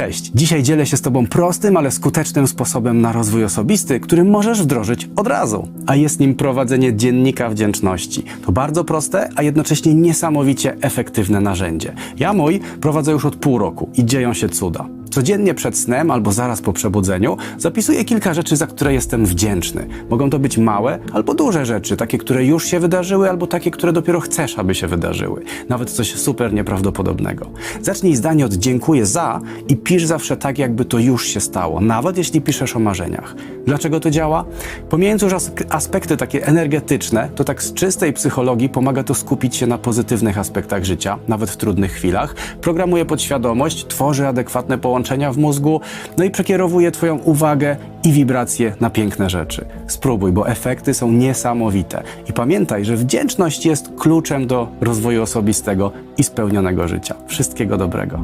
Cześć! Dzisiaj dzielę się z Tobą prostym, ale skutecznym sposobem na rozwój osobisty, który możesz wdrożyć od razu. A jest nim prowadzenie dziennika wdzięczności. To bardzo proste, a jednocześnie niesamowicie efektywne narzędzie. Ja mój prowadzę już od pół roku i dzieją się cuda. Codziennie przed snem albo zaraz po przebudzeniu zapisuję kilka rzeczy, za które jestem wdzięczny. Mogą to być małe albo duże rzeczy, takie, które już się wydarzyły, albo takie, które dopiero chcesz, aby się wydarzyły. Nawet coś super nieprawdopodobnego. Zacznij zdanie od dziękuję za i pisz zawsze tak, jakby to już się stało, nawet jeśli piszesz o marzeniach. Dlaczego to działa? Pomijając już as- aspekty takie energetyczne, to tak z czystej psychologii pomaga to skupić się na pozytywnych aspektach życia, nawet w trudnych chwilach. Programuje podświadomość, tworzy adekwatne połączenia w mózgu, no i przekierowuje Twoją uwagę i wibracje na piękne rzeczy. Spróbuj, bo efekty są niesamowite. I pamiętaj, że wdzięczność jest kluczem do rozwoju osobistego i spełnionego życia. Wszystkiego dobrego.